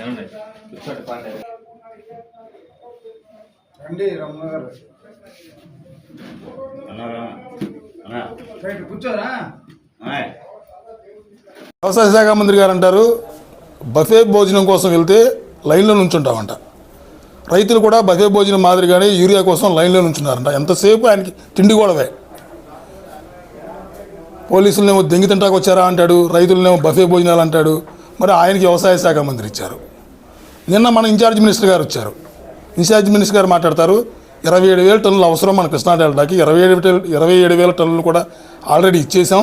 ఏమండి? రండి రమణ గారు. కూర్చోరా? వ్యవసాయ శాఖ మంత్రి గారు అంటారు బఫే భోజనం కోసం వెళ్తే లైన్లో నుంచుంటామంట. రైతులు కూడా బఫే భోజనం మాదిరిగానే యూరియా కోసం లైన్లో నుంచున్నారంట. ఎంతసేపు ఆయనకి తిండి గొడవే? పోలీసులనేమో దెంగి తింటాకు వచ్చారా అంటాడు రైతులనేమో బఫే భోజనాలు అంటాడు మరి ఆయనకి వ్యవసాయ శాఖ మంత్రి ఇచ్చారు. నిన్న మన ఇన్ఛార్జ్ మినిస్టర్ గారు వచ్చారు. ఇన్ఛార్జ్ మినిస్టర్ గారు మాట్లాడతారు ఇరవై ఏడు వేల టన్నులు అవసరం మన కృష్ణా డెల్టాకి ఇరవై ఏడు ఇరవై ఏడు వేల టన్నులు కూడా ఆల్రెడీ ఇచ్చేసాం.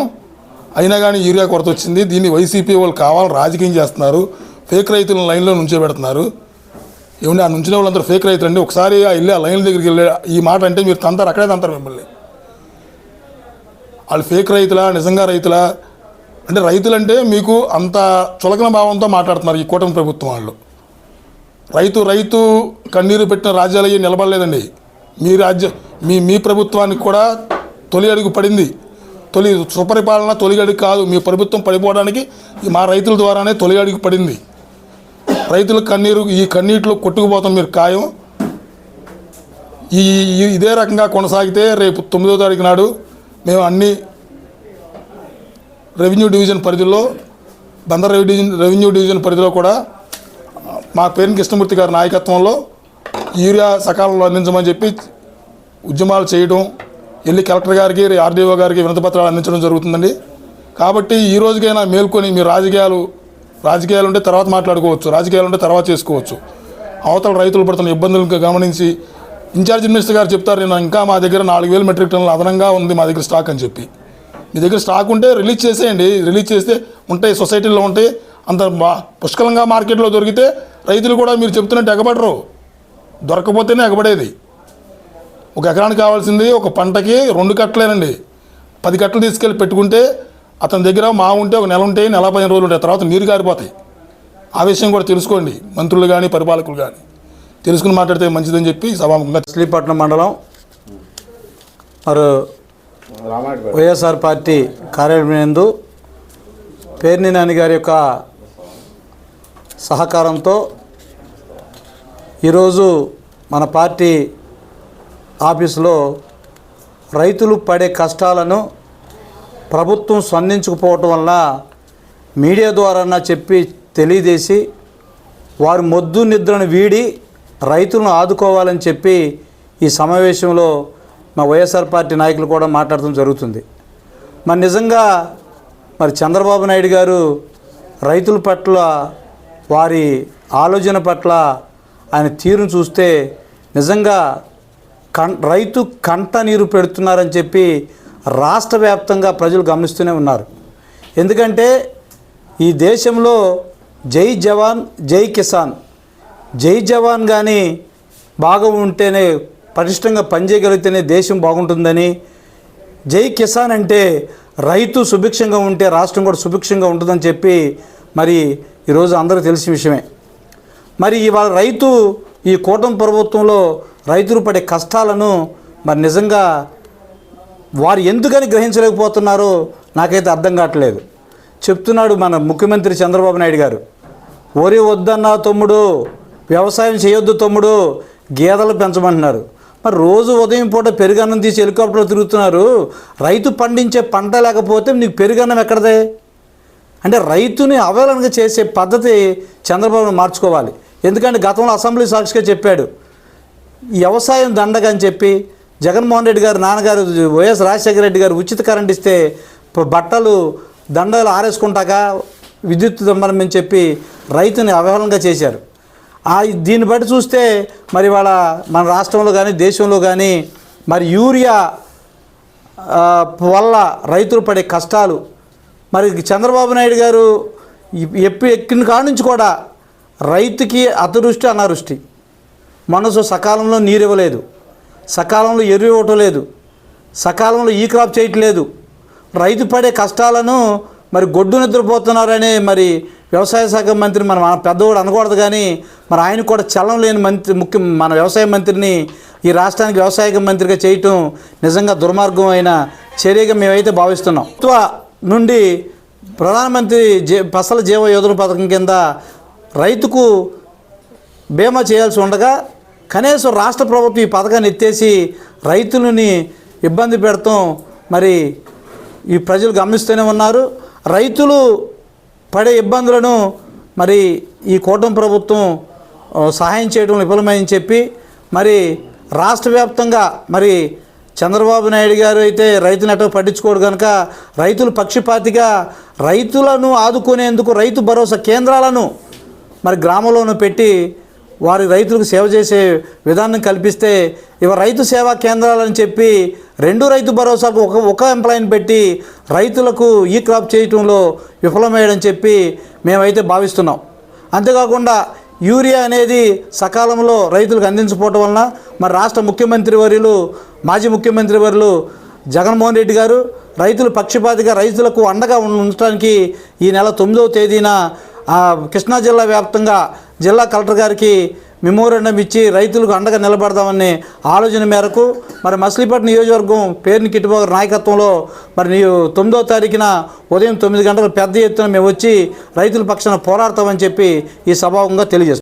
అయినా కానీ యూరియా కొరత వచ్చింది దీన్ని వైసీపీ వాళ్ళు కావాలని రాజకీయం చేస్తున్నారు ఫేక్ రైతులను లైన్లో నుంచోబెడుతున్నారు. ఏమండి ఆ నుంచిన వాళ్ళందరూ ఫేక్ రైతులు అండి ఒకసారి ఆ వెళ్ళి ఆ లైన్ దగ్గరికి వెళ్ళి ఈ మాట అంటే మీరు తంతారు అక్కడే తంతారు మిమ్మల్ని. వాళ్ళు ఫేక్ రైతులా నిజంగా రైతులా? అంటే రైతులంటే మీకు అంత చులకన భావంతో మాట్లాడుతున్నారు ఈ కూటమి ప్రభుత్వం వాళ్ళు. రైతు రైతు కన్నీరు పెట్టిన రాజ్యాలు అయ్యి నిలబడలేదండి. మీ రాజ్య మీ మీ ప్రభుత్వానికి కూడా తొలి అడుగు పడింది. తొలి సుపరిపాలన తొలి అడుగు కాదు మీ ప్రభుత్వం పడిపోవడానికి మా రైతుల ద్వారానే తొలి అడుగు పడింది. రైతుల కన్నీరు ఈ కన్నీటిలో కొట్టుకుపోతాం మీరు ఖాయం. ఈ ఈ- ఇదే రకంగా కొనసాగితే రేపు తొమ్మిదో తారీఖు నాడు మేము అన్ని రెవెన్యూ డివిజన్ పరిధిలో Bandar revenue division revenue division పరిధిలో కూడా మా పేరు కృష్ణమూర్తి గారి నాయకత్వంలో యూరియా సకాలంలో అందించమని చెప్పి ఉద్యమాలు చేయడం వెళ్ళి కలెక్టర్ గారికి ఆర్డీఓ గారికి వినతపత్రాలు అందించడం జరుగుతుందండి. కాబట్టి ఈ రోజుకైనా మేల్కొని మీ రాజకీయాలు రాజకీయాలు ఉంటే తర్వాత మాట్లాడుకోవచ్చు రాజకీయాలు ఉంటే తర్వాత చేసుకోవచ్చు. అవతల రైతులు పడుతున్న ఇబ్బందులను గమనించి ఇన్ఛార్జ్ మినిస్టర్ గారు చెప్తారు నేను ఇంకా మా దగ్గర నాలుగు వేల మెట్రిక్ టన్నులు అదనంగా ఉంది మా దగ్గర స్టాక్ అని చెప్పి. మీ దగ్గర స్టాక్ ఉంటే రిలీజ్ చేసేయండి. రిలీజ్ చేస్తే ఉంటాయి సొసైటీలో ఉంటాయి. అంత మా- పుష్కలంగా మార్కెట్లో దొరికితే రైతులు కూడా మీరు చెప్తున్నట్టు ఎగబడరు. దొరకపోతేనే ఎగబడేది. ఒక ఎకరానికి కావాల్సింది ఒక పంటకి రెండు కట్టలేనండి. పది కట్టలు తీసుకెళ్ళి పెట్టుకుంటే అతని దగ్గర మా ఉంటే ఒక నెల ఉంటాయి నెల పదిహేను రోజులు ఉంటాయి. తర్వాత నీరు కారిపోతాయి. ఆ విషయం కూడా తెలుసుకోండి. మంత్రులు కానీ పరిపాలకులు కానీ తెలుసుకుని మాట్లాడితే మంచిదని చెప్పి సభాముఖంగా శ్రీపట్నం మండలం. మరి వైఎస్ఆర్ పార్టీ కార్యాలయందు పేర్ని నాని గారి యొక్క సహకారంతో ఈరోజు మన పార్టీ ఆఫీసులో రైతులు పడే కష్టాలను ప్రభుత్వం స్పందించకపోవటం వల్ల మీడియా ద్వారా చెప్పి తెలియజేసి వారి మొద్దు నిద్రను వీడి రైతులను ఆదుకోవాలని చెప్పి ఈ సమావేశంలో మా వైఎస్ఆర్ పార్టీ నాయకులు కూడా మాట్లాడటం జరుగుతుంది. మరి నిజంగా మరి చంద్రబాబు నాయుడు గారు రైతుల పట్ల వారి ఆలోచన పట్ల ఆయన తీరును చూస్తే నిజంగా కం రైతు కంట నీరు పెడుతున్నారని చెప్పి రాష్ట్ర వ్యాప్తంగా ప్రజలు గమనిస్తూనే ఉన్నారు. ఎందుకంటే ఈ దేశంలో జై జవాన్ జై కిసాన్ జై జవాన్ కానీ బాగా ఉంటేనే పటిష్టంగా పనిచేయగలిగితేనే దేశం బాగుంటుందని. జై కిసాన్ అంటే రైతు సుభిక్షంగా ఉంటే రాష్ట్రం కూడా సుభిక్షంగా ఉంటుందని చెప్పి మరి ఈరోజు అందరూ తెలిసిన విషయమే. మరి ఇవాళ రైతు ఈ కూటమి ప్రభుత్వంలో రైతులు పడే కష్టాలను మరి నిజంగా వారు ఎందుకని గ్రహించలేకపోతున్నారో నాకైతే అర్థం కావట్లేదు. చెప్తున్నాడు మన ముఖ్యమంత్రి చంద్రబాబు నాయుడు గారు. వరి వద్దన్నా తమ్ముడు వ్యవసాయం చేయొద్దు తమ్ముడు గేదెలు పెంచమంటున్నారు. మరి రోజు ఉదయం పూట పెరుగన్నం తీసి హెలికాప్టర్లో తిరుగుతున్నారు. రైతు పండించే పంట లేకపోతే నీకు పెరుగన్నం ఎక్కడదే? అంటే రైతుని అవేళనగా చేసే పద్ధతి చంద్రబాబు మార్చుకోవాలి. ఎందుకంటే గతంలో అసెంబ్లీ సాక్షిగా చెప్పాడు వ్యవసాయం దండగా అని చెప్పి జగన్మోహన్ రెడ్డి గారు నాన్నగారు వైఎస్ రాజశేఖర రెడ్డి గారు ఉచిత కరెంట్ ఇస్తే బట్టలు దండలు ఆరేసుకుంటాక విద్యుత్ దంబరం చెప్పి రైతుని అవహేళనగా చేశారు. ఆ దీన్ని బట్టి చూస్తే మరి వాళ్ళ మన రాష్ట్రంలో కానీ దేశంలో కానీ మరి యూరియా వల్ల రైతులు పడే కష్టాలు. మరి చంద్రబాబు నాయుడు గారు ఎప్పి ఎక్కిన కాడ నుంచి కూడా రైతుకి అతివృష్టి అనావృష్టి. మనసు సకాలంలో నీరు ఇవ్వలేదు. సకాలంలో ఎరువు ఇవ్వటం లేదు. సకాలంలో ఈ క్రాప్ చేయట్లేదు రైతు పడే కష్టాలను మరి గొడ్డు నిద్రపోతున్నారని మరి వ్యవసాయ శాఖ మంత్రి మనం పెద్దవాడు అనకూడదు కానీ మరి ఆయన కూడా చలం లేని మంత్రి ముఖ్య మన వ్యవసాయ మంత్రిని ఈ రాష్ట్రానికి వ్యవసాయ మంత్రిగా చేయటం నిజంగా దుర్మార్గం అయిన చర్యగా మేమైతే భావిస్తున్నాం. ప్రభుత్వ నుండి ప్రధానమంత్రి జీ ఫసల జీవ యోజన పథకం కింద రైతుకు బీమా చేయాల్సి ఉండగా కనీసం రాష్ట్ర ప్రభుత్వం ఈ పథకాన్ని ఎత్తేసి రైతులని ఇబ్బంది పెడతాం. మరి ఈ ప్రజలు గమనిస్తూనే ఉన్నారు. రైతులు పడే ఇబ్బందులను మరి ఈ కూటమి ప్రభుత్వం సహాయం చేయడం విఫలమని చెప్పి మరి రాష్ట్ర వ్యాప్తంగా మరి చంద్రబాబు నాయుడు గారు అయితే రైతులు ఎటో పట్టించుకోడు కనుక రైతులు పక్షపాతిగా రైతులను ఆదుకునేందుకు రైతు భరోసా కేంద్రాలను మరి గ్రామంలోనూ పెట్టి వారి రైతులకు సేవ చేసే విధానం కల్పిస్తే ఇవ రైతు సేవా కేంద్రాలని చెప్పి రెండు రైతు భరోసాకు ఒక ఒక ఎంప్లాయీని పెట్టి రైతులకు ఈ క్రాప్ చేయటంలో విఫలమయ్యడం చెప్పి మేమైతే భావిస్తున్నాం. అంతేకాకుండా యూరియా అనేది సకాలంలో రైతులకు అందించకపోవటం వలన మరి రాష్ట్ర ముఖ్యమంత్రి వర్యులు మాజీ ముఖ్యమంత్రి వర్యులు జగన్మోహన్ రెడ్డి గారు రైతులు పక్షపాతిగా రైతులకు అండగా ఉండటానికి ఈ నెల తొమ్మిదవ తేదీన కృష్ణా జిల్లా వ్యాప్తంగా జిల్లా కలెక్టర్ గారికి మెమోరండం ఇచ్చి రైతులకు అండగా నిలబడదామనే ఆలోచన మేరకు మరి మచిలీపట్నం నియోజకవర్గం పేరుని కిట్టుబాబు నాయకత్వంలో మరి నీ తొమ్మిదో తారీఖున ఉదయం తొమ్మిది గంటలకు పెద్ద ఎత్తున మేము వచ్చి రైతుల పక్షాన పోరాడతామని చెప్పి ఈ సభాముఖంగా తెలియజేస్తాం